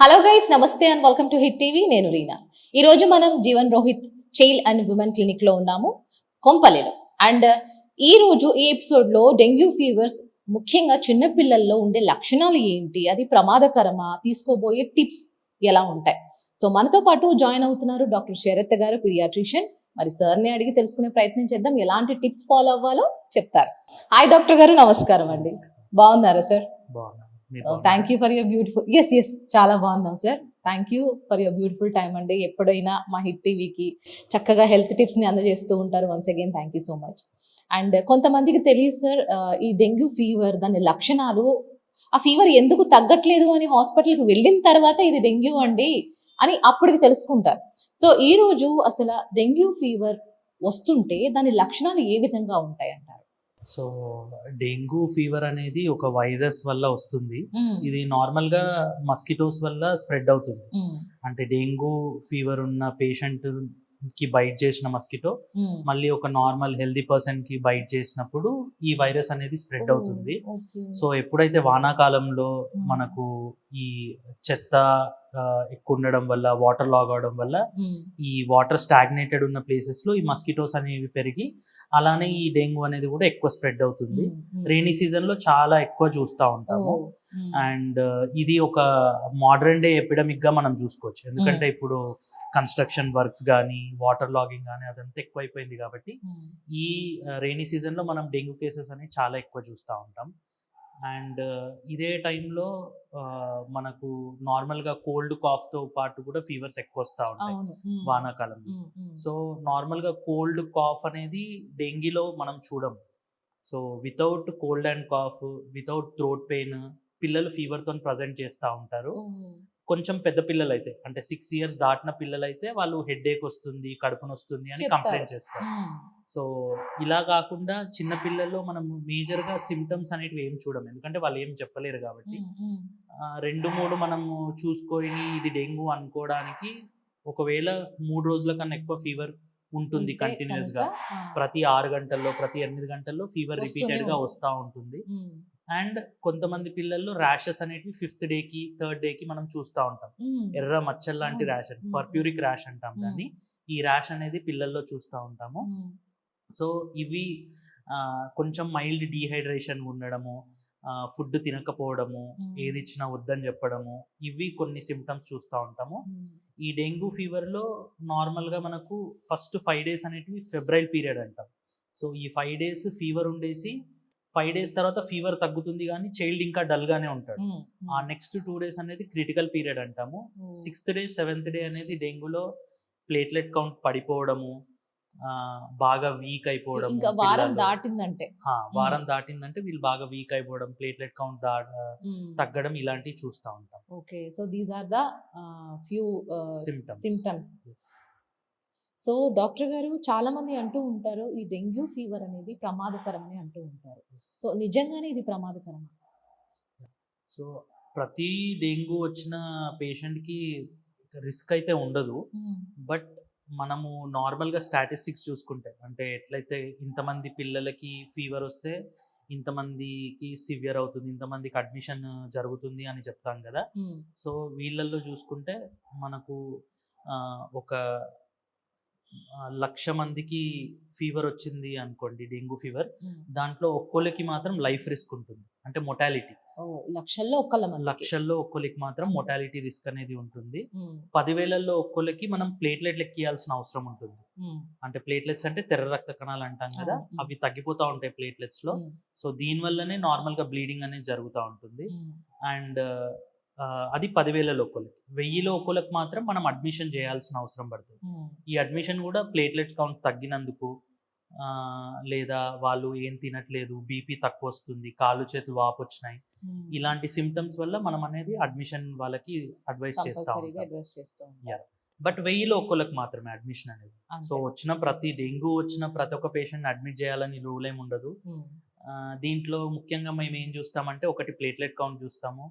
Hello guys నమస్తే and welcome to Hit TV నేను రీనా. ఈ రోజు మనం Jeevan Rohit child and women క్లినిక్లో ఉన్నాము కొంపల్లిలో అండ్ ఈ రోజు ఈ ఎపిసోడ్లో డెంగ్యూ ఫీవర్స్ ముఖ్యంగా చిన్నపిల్లల్లో ఉండే లక్షణాలు ఏంటి అది ప్రమాదకరమా తీసుకోబోయే టిప్స్ ఎలా ఉంటాయి? సో మనతో పాటు జాయిన్ అవుతున్నారు డాక్టర్ శరత్ గారు పీడియాట్రిషియన్ మరి సార్ని అడిగి తెలుసుకునే ప్రయత్నం చేద్దాం ఎలాంటి టిప్స్ ఫాలో అవ్వాలో చెప్తారు. హాయ్ డాక్టర్ గారు నమస్కారం అండి. బాగున్నారా సార్ బాగున్నా. Thank you for your beautiful yes yes చాలా బాగున్నాం sir thank you for your beautiful time అండి. ఎప్పుడైనా మా హిట్ టీవీకి చక్కగా హెల్త్ టిప్స్ని అందజేస్తూ ఉంటారు once again thank you so much and కొంతమందికి తెలియదు సార్ ఈ డెంగ్యూ ఫీవర్ దాని లక్షణాలు ఆ ఫీవర్ ఎందుకు తగ్గట్లేదు అని హాస్పిటల్కి వెళ్ళిన తర్వాత ఇది డెంగ్యూ అండి అని అప్పటికి తెలుసుకుంటారు. సో ఈ రోజు అసలు డెంగ్యూ ఫీవర్ వస్తుంటే దాని లక్షణాలు ఏ విధంగా ఉంటాయి అంటారు సో డెంగ్యూ ఫీవర్ అనేది ఒక వైరస్ వల్ల వస్తుంది. ఇది నార్మల్గా మస్కిటోస్ వల్ల స్ప్రెడ్ అవుతుంది. అంటే డెంగ్యూ ఫీవర్ ఉన్న పేషెంట్ కి బైట్ చేసిన మస్కిటో మ్మ్. మళ్ళీ ఒక నార్మల్ హెల్దీ పర్సన్కి బైట్ చేసినప్పుడు ఈ వైరస్ అనేది స్ప్రెడ్ అవుతుంది ఓ, okay. సో ఎప్పుడైతే వానాకాలంలో మ్మ్. మనకు ఈ చెత్త ఎక్కువ ఉండడం వల్ల వాటర్ లాగ్ అవడం వల్ల. ఈ వాటర్ స్టాగ్నేటెడ్ ఉన్న ప్లేసెస్లో ఈ మస్కిటోస్ అనేవి పెరిగి అలానే ఈ డెంగ్యూ అనేది కూడా ఎక్కువ స్ప్రెడ్ అవుతుంది. రైనీ సీజన్లో చాలా ఎక్కువ చూస్తూ ఉంటాము ఓ, మ్మ్. అండ్ ఇది ఒక మోడర్న్ డే ఎపిడమిక్గా మనం చూసుకోవచ్చు ఎందుకంటే ఇప్పుడు కన్స్ట్రక్షన్ వర్క్స్ కానీ వాటర్ లాగింగ్ కానీ అదంతా ఎక్కువైపోయింది కాబట్టి మ్మ్. ఈ రైనీ సీజన్లో మనం డెంగ్యూ కేసెస్ అనేవి చాలా ఎక్కువ చూస్తూ ఉంటాం అండ్ ఇదే టైంలో మనకు నార్మల్గా కోల్డ్ కాఫ్తో పాటు కూడా ఫీవర్స్ ఎక్కువ వస్తూ ఉంటాయి మ్మ్. వానాకాలంలో. మ్మ్. సో నార్మల్గా కోల్డ్ కాఫ్ అనేది డెంగీలో మనం చూడం so without cold and cough without throat pain పిల్లలు ఫీవర్తో ప్రజెంట్ చేస్తూ ఉంటారు కొంచెం పెద్ద పిల్లలు అయితే అంటే సిక్స్ ఇయర్స్ దాటిన పిల్లలు అయితే వాళ్ళు హెడ్ ఏక్ వస్తుంది కడుపు నొస్తుంది అని. కంప్లైంట్ చేస్తారు. సో ఇలా కాకుండా చిన్న పిల్లల్లో మనం మేజర్గా సిమ్టమ్స్ అనేటివి ఏం చూడం ఎందుకంటే వాళ్ళు ఏం చెప్పలేరు కాబట్టి రెండు మూడు మనము చూసుకొని ఇది డెంగ్యూ అనుకోవడానికి ఒకవేళ మూడు రోజుల కన్నా ఎక్కువ ఫీవర్ ఉంటుంది ఉంటే కంటిన్యూస్గా ప్రతి ఆరు గంటల్లో ప్రతి ఎనిమిది గంటల్లో ఫీవర్ రిపీటెడ్గా. వస్తూ ఉంటుంది. అండ్ కొంతమంది పిల్లల్లో ర్యాషెస్ అనేటివి ఫిఫ్త్ డే కి థర్డ్ డే కి మనం చూస్తూ ఉంటాం. ఎర్ర మచ్చల్ లాంటి. ర్యాష్. పర్ప్యూరిక్ ర్యాష్ అంటాం. దాన్ని ఈ ర్యాష్ అనేది పిల్లల్లో చూస్తూ ఉంటాము. సో ఇవి కొంచెం మైల్డ్ డీహైడ్రేషన్ ఉండడము ఫుడ్ తినకపోవడము. ఏది ఇచ్చినా వద్దని చెప్పడము ఇవి కొన్ని సిమ్టమ్స్ చూస్తూ ఉంటాము. ఈ డెంగ్యూ ఫీవర్లో నార్మల్గా మనకు ఫస్ట్ ఫైవ్ డేస్ అనేటివి ఫెబ్రైల్ పీరియడ్ అంటాం సో ఈ ఫైవ్ డేస్ ఫీవర్ ఉండేసి ఫైవ్ డేస్ తర్వాత ఫీవర్ తగ్గుతుంది కానీ చైల్డ్ ఇంకా డల్గానే ఉంటాడు. మ్మ్. ఆ నెక్స్ట్ టూ డేస్ అనేది క్రిటికల్ పీరియడ్ అంటాము. సిక్స్త్ డే సెవెంత్ డే అనేది డెంగ్యూలో ప్లేట్లెట్ కౌంట్ పడిపోవడము బాగా వీక్ అయిపోవడం ఇంకా వారం దాటిందంటే. వారం దాటిందంటే వీళ్ళు బాగా వీక్ అయిపోవడం ప్లేట్లెట్ కౌంట్ దా. తగ్గడం ఇలాంటివి చూస్తూ ఉంటాం. Okay so these are the few symptoms symptoms so doctor గారు చాలా మంది అంటూ ఉంటారు ఈ డెంగ్యూ ఫీవర్ అనేది ప్రమాదకరం అని అంటూ ఉంటారు సో నిజంగానే ఇది ప్రమాదకరమా సో ప్రతి డెంగ్యూ వచ్చిన పేషెంట్కి రిస్క్ అయితే ఉండదు. బట్ మనము నార్మల్గా స్టాటిస్టిక్స్ చూసుకుంటే అంటే ఎట్లయితే ఇంతమంది పిల్లలకి ఫీవర్ వస్తే ఇంతమందికి సివియర్ అవుతుంది ఇంతమందికి అడ్మిషన్ జరుగుతుంది అని చెప్తాం కదా. సో వీళ్ళల్లో చూసుకుంటే మనకు ఒక లక్ష మందికి ఫీవర్ వచ్చింది అనుకోండి డెంగ్యూ ఫీవర్. దాంట్లో ఒక్కోళ్ళకి మాత్రం లైఫ్ రిస్క్ ఉంటుంది. అంటే మొటాలిటీ లక్షల్లో ఒక్కళ్ళ లక్షల్లో ఒక్కోళ్ళకి మాత్రం. మొటాలిటీ రిస్క్ అనేది ఉంటుంది. పదివేలల్లో ఒక్కోళ్ళకి మనం ప్లేట్లెట్లు ఎక్కియాల్సిన అవసరం ఉంటుంది. అంటే ప్లేట్లెట్స్ అంటే తెర్ర రక్త కణాలు అంటాం కదా. అవి తగ్గిపోతూ ఉంటాయి ప్లేట్లెట్స్లో. సో దీని వల్లనే నార్మల్గా బ్లీడింగ్ అనేది జరుగుతూ ఉంటుంది. అండ్ అది పదివేలలో ఒక్కోళ్ళకి వెయ్యిలో ఒక్కోళ్ళకి మాత్రం మనం అడ్మిషన్ చేయాల్సిన అవసరం పడుతుంది. ఈ అడ్మిషన్ కూడా ప్లేట్లెట్స్ కౌంట్ తగ్గినందుకు లేదా వాళ్ళు ఏం తినట్లేదు బీపీ తక్కువ వస్తుంది కాళ్ళు చేతులు వాపు వచ్చినాయి. ఇలాంటి సిమ్టమ్స్ వల్ల మనం అనేది అడ్మిషన్ వాళ్ళకి అడ్వైస్ చేస్తా. బట్ వెయ్యిలో ఒక్కోళ్ళకి మాత్రమే అడ్మిషన్ అనేది. సో వచ్చిన ప్రతి డెంగ్యూ వచ్చిన ప్రతి ఒక్క పేషెంట్ అడ్మిట్ చేయాలని రూల్ ఏమి ఉండదు. దీంట్లో ముఖ్యంగా మేము ఏం చూస్తామంటే ఒకటి ప్లేట్లెట్ కౌంట్ చూస్తాము.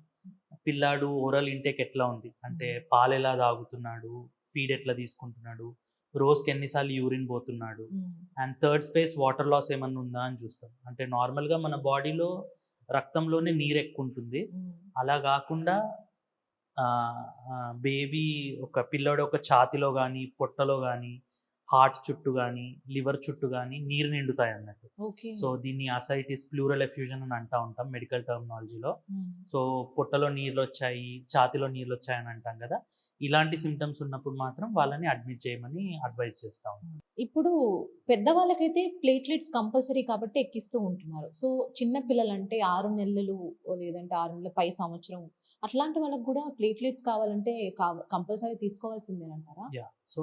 పిల్లాడు ఓరల్ ఇంటేక్ ఎట్లా ఉంది? అంటే. పాలు ఎలా తాగుతున్నాడు? ఫీడ్ ఎట్లా తీసుకుంటున్నాడు? రోజుకి ఎన్నిసార్లు యూరిన్ పోతున్నాడు. And third space water loss ఏమన్నా ఉందా అని చూస్తాం. అంటే నార్మల్గా మన బాడీలో రక్తంలోనే నీరు ఎక్కువ ఉంటుంది. అలా కాకుండా బేబీ ఒక పిల్లోడు ఒక ఛాతిలో కానీ పొట్టలో కానీ హార్ట్ చుట్టూ కానీ లివర్ చుట్టూ కానీ నీరు నిండుతాయి అన్నట్టు. ఓకే. సో దీన్ని అసైటిస్ ప్లూరల్ ఎఫ్యూజన్ అని అంటా ఉంటాం మెడికల్ టర్మినాలజీలో. సో పొట్టలో నీళ్ళు వచ్చాయి ఛాతిలో నీళ్ళు వచ్చాయి అని అంటాం కదా ఇలాంటి సిమ్టమ్స్ ఉన్నప్పుడు మాత్రం వాళ్ళని అడ్మిట్ చేయమని అడ్వైజ్ చేస్తాం ఇప్పుడు పెద్దవాళ్ళకైతే ప్లేట్లెట్స్ కంపల్సరీ కాబట్టి ఎక్కిస్తూ ఉంటున్నారు. సో చిన్న పిల్లలంటే ఆరు నెలలు లేదంటే ఆరు నెలల పై సంవత్సరం అట్లాంటి వాళ్ళకి కూడా ప్లేట్లెట్స్ కావాలంటే కంపల్సరీ తీసుకోవాల్సిందేనంటారా? యా. సో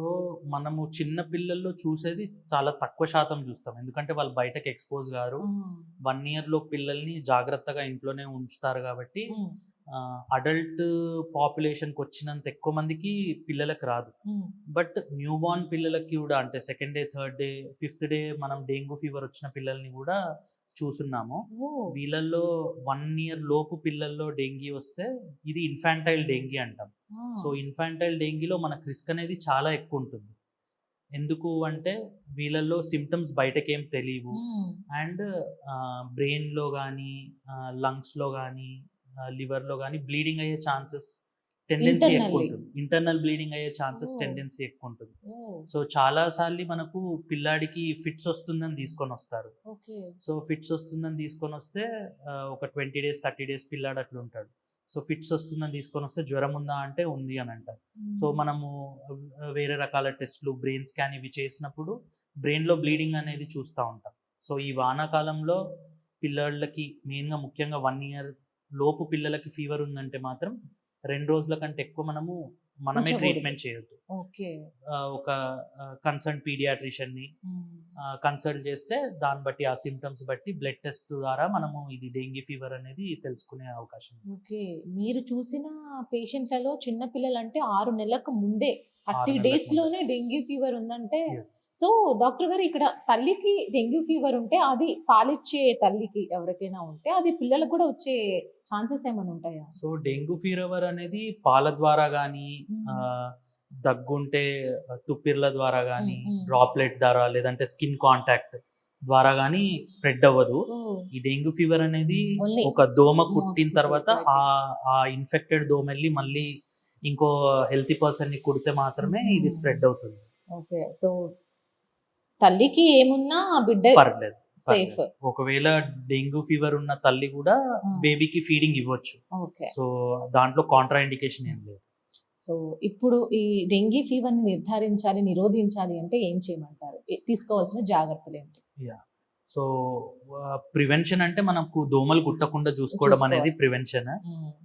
మనము చిన్న పిల్లల్లో చూసేది చాలా తక్కువ శాతం చూస్తాం. ఎందుకంటే వాళ్ళు బయటకు ఎక్స్పోజ్ గారు. వన్ ఇయర్లో పిల్లల్ని జాగ్రత్తగా ఇంట్లోనే ఉంచుతారు కాబట్టి అడల్ట్ పాపులేషన్కి వచ్చినంత ఎక్కువ మందికి పిల్లలకు రాదు. బట్ న్యూ బార్న్ పిల్లలకి కూడా అంటే second day third day fifth day మనం డెంగ్యూ ఫీవర్ వచ్చిన పిల్లల్ని కూడా చూసున్నాము. ఓ, వీళ్ళల్లో వన్ ఇయర్ లోపు పిల్లల్లో డెంగీ వస్తే ఇది ఇన్ఫాంటైల్ డెంగీ అంటాం. సో ఇన్ఫాంటైల్ డెంగీలో మనకు రిస్క్ అనేది చాలా ఎక్కువ ఉంటుంది. ఎందుకు అంటే వీళ్ళల్లో సిమ్టమ్స్ బయటకేం తెలియవు అండ్ బ్రెయిన్లో కానీ లంగ్స్లో కానీ లివర్లో కానీ బ్లీడింగ్ అయ్యే ఛాన్సెస్ టెండెన్సీ ఎక్కువ. ఉంటుంది ఇంటర్నల్ బ్లీడింగ్ అయ్యే ఛాన్సెస్. టెండెన్సీ ఎక్కువ ఉంటుంది సో చాలా సార్లు మనకు పిల్లాడికి ఫిట్స్ వస్తుందని తీసుకొని వస్తారు. సో ఫిట్స్ వస్తుందని తీసుకొని వస్తే ఒక ట్వంటీ డేస్ థర్టీ డేస్ పిల్లాడు అట్లా ఉంటాడు. సో ఫిట్స్ వస్తుందని తీసుకొని వస్తే జ్వరం ఉందా అంటే ఉంది అని అంటారు. సో ఉమ్, మనము వేరే రకాల టెస్ట్లు బ్రెయిన్ స్కాన్ ఇవి చేసినప్పుడు బ్రెయిన్లో బ్లీడింగ్ అనేది చూస్తూ ఉంటాం. సో ఈ వానాకాలంలో పిల్లలకి మెయిన్గా ముఖ్యంగా వన్ ఇయర్ లోపు పిల్లలకి ఫీవర్ ఉందంటే మాత్రం రెండు రోజుల కంటే ఎక్కువ మనము మనమే. ట్రీట్మెంట్ చేయొద్దు ఒక కన్సర్న్ పీడియాట్రిషియన్ని ఉమ్, కన్సల్ట్ చేస్తే దాన్ని బట్టి ఆ సిమ్టమ్స్ బట్టి బ్లడ్ టెస్ట్ ద్వారా మనము ఇది డెంగీ ఫీవర్ అనేది తెలుసుకునే అవకాశం. ఓకే మీరు చూసిన పేషెంట్లలో చిన్న పిల్లలు అంటే ఆరు నెలలకు ముందే థర్టీ డేస్. లోనే డెంగ్యూ ఫీవర్ ఉందంటే. సో డాక్టర్ గారు ఇక్కడ తల్లికి డెంగ్యూ ఫీవర్ ఉంటే అది పాలిచ్చే తల్లికి ఎవరికైనా ఉంటే అది పిల్లలకు కూడా వచ్చే ఛాన్సెస్ ఏమైనా ఉంటాయా సో డెంగ్యూ ఫీవర్ అనేది పాల ద్వారా కానీ. దగ్గుంటే తుప్పిర్ల ద్వారా కానీ. డ్రాప్లెట్ ద్వారా లేదంటే స్కిన్ కాంటాక్ట్ ద్వారా కానీ స్ప్రెడ్ అవ్వదు ఈ డెంగ్యూ ఫీవర్ అనేది ఒక దోమ కుట్టిన తర్వాత. ఆ ఆ ఇన్ఫెక్టెడ్ దోమ వెళ్ళి మళ్ళీ ఇంకో హెల్తీ పర్సన్ని కుడితే మాత్రమే ఇది. స్ప్రెడ్ అవుతుంది ఓకే సో తల్లికి ఏమున్నా బిడ్డ పర్లేదు సేఫ్. ఒకవేళ డెంగ్యూ ఫీవర్ ఉన్న తల్లి కూడా. బేబీకి ఫీడింగ్ ఇవ్వచ్చు ఓకే సో దాంట్లో కాంట్రా ఇండికేషన్ ఏం లేదు సో ఇప్పుడు ఈ డెంగీ ఫీవర్ నిర్ధారించాలి నిరోధించాలి అంటే ఏం చేయమంటారు తీసుకోవాల్సిన జాగ్రత్తలు ఏంటి సో ప్రివెన్షన్ అంటే మనకు దోమలు కుట్టకుండా చూసుకోవడం. అనేది ప్రివెన్షన్.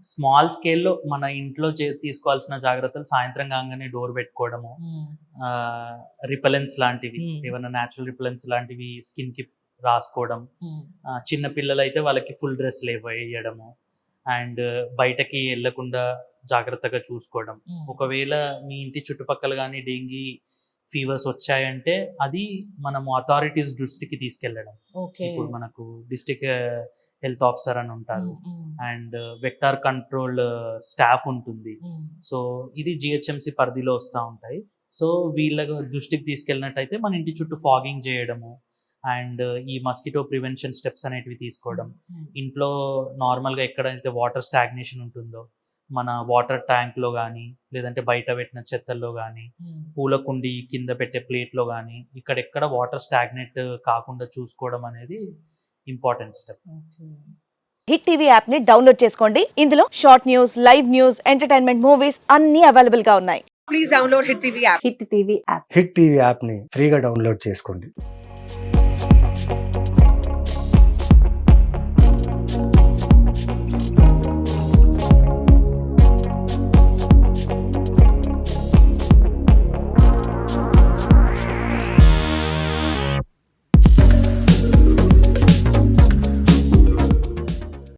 స్మాల్ స్కేల్లో మన ఇంట్లో తీసుకోవాల్సిన జాగ్రత్తలు సాయంత్రం కాగానే డోర్ పెట్టుకోవడము. రిపలెన్స్ లాంటివి. ఏమైనా న్యాచురల్ రిపలెన్స్ లాంటివి స్కిన్కి రాసుకోవడం. చిన్న పిల్లలు అయితే వాళ్ళకి ఫుల్ డ్రెస్ వేయడము అండ్ బయటకి వెళ్ళకుండా జాగ్రత్తగా చూసుకోవడం. ఒకవేళ మీ ఇంటి చుట్టుపక్కల కానీ డెంగీ ఫీవర్స్ వచ్చాయంటే అది మనము అథారిటీస్ దృష్టికి తీసుకెళ్ళడం. ఓకే. ఇప్పుడు మనకు డిస్టిక్ హెల్త్ ఆఫీసర్ అని ఉంటారు. అండ్ వెక్టార్ కంట్రోల్ స్టాఫ్ ఉంటుంది. సో ఇది జిహెచ్ఎంసి పరిధిలో వస్తూ ఉంటాయి. సో వీళ్ళ దృష్టికి తీసుకెళ్ళినట్టయితే మన ఇంటి చుట్టూ ఫాగింగ్ చేయడము. అండ్ ఈ మస్కిటో ప్రివెన్షన్ స్టెప్స్ అనేటివి తీసుకోవడం. మ్మ్. ఇంట్లో నార్మల్గా ఎక్కడైతే వాటర్ స్టాగ్నేషన్ ఉంటుందో మన వాటర్ ట్యాంక్లో కానీ లేదంటే బయట పెట్టిన చెత్తల్లో కానీ మ్మ్. పూల కుండి కింద పెట్టే ప్లేట్లో కానీ ఇక్కడెక్కడ వాటర్ స్టాగ్నేట్ కాకుండా చూసుకోవడం అనేది important step. Okay. Hit TV యాప్ని డౌన్లోడ్ చేసుకోండి. ఇందులో short news live news entertainment movies అన్ని అవైలబుల్గా ఉన్నాయి. please download Hit TV app. Hit TV app. Hit TV యాప్ని ఫ్రీగా డౌన్లోడ్ చేసుకోండి.